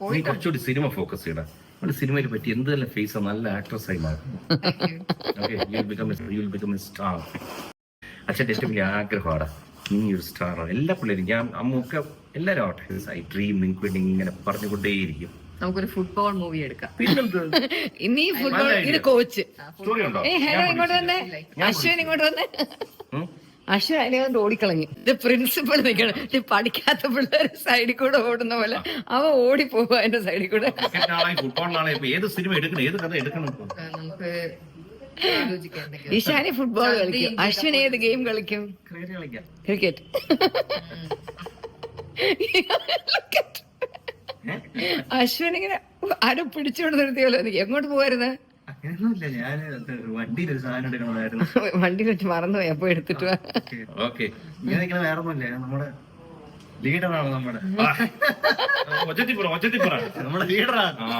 നീ കുറച്ചുകൂടി cinema focus ചെയ്യണം നമ്മുടെ സിനിമയിൽ പറ്റി എന്ത് തന്നെ ഫേസ് നല്ല ആക്ട്രസ് ആയി മാറും സ്റ്റാർ അച്ഛന്റെ ഏറ്റവും വലിയ ആഗ്രഹമാണ് നീ ഒരു സ്റ്റാർ എല്ലാ പിള്ളേരും ഞാൻ അമ്മൊക്കെ എല്ലാവരും ആവട്ടെ. ഐ ഡ്രീം നിങ്ങൾക്ക് വേണ്ടി ഇങ്ങനെ പറഞ്ഞുകൊണ്ടേയിരിക്കും. നമുക്കൊരു ഫുട്ബോൾ മൂവി എടുക്കാം. ഇനി ഫുട്ബോൾ ഇത് കോച്ച് ഹലോ ഇങ്ങോട്ട് വന്നേ. അശ്വിൻ ഇങ്ങോട്ട് വന്നേ. ഉം? അതിനകത്ത് അതിനെ കൊണ്ട് ഓടിക്കളഞ്ഞു. ഇത് പ്രിൻസിപ്പൾ നിൽക്കണം. ഇത് പഠിക്കാത്ത പിള്ളേർ സൈഡിൽ കൂടെ ഓടുന്ന പോലെ. അവ ഓടി പോവാ അതിന്റെ സൈഡിൽ കൂടെ. ഏത് സിനിമ എടുക്കണം? ഏത് കഥ എടുക്കണം നമുക്ക്. ഇഷാനി ഫുട്ബോൾ കളിക്കും. അശ്വിൻ ഏത് ഗെയിം കളിക്കും? ക്രിക്കറ്റ് കളിക്കാം. ക്രിക്കറ്റ് അശ്വിൻ ഇങ്ങനെ ആരും പിടിച്ചോണ്ട് നിർത്തിയല്ലോ. എനിക്ക് എങ്ങോട്ട് പോവായിരുന്നു? അങ്ങനെയൊന്നുമില്ല ഞാൻ വണ്ടിയിൽ ഒരു സാധനം വണ്ടി വെച്ച് മറന്നുപോയി അപ്പൊ എടുത്തിട്ട് വാ. ഓക്കെ ഇങ്ങനെ നിൽക്കണ വേറെ ഒന്നുമില്ല നമ്മുടെ ലീഡറാണ് നമ്മുടെ. ഒച്ചത്തിപ്പുറം ഒച്ചത്തിപ്പുറം. നമ്മുടെ ലീഡറാണ് ആ.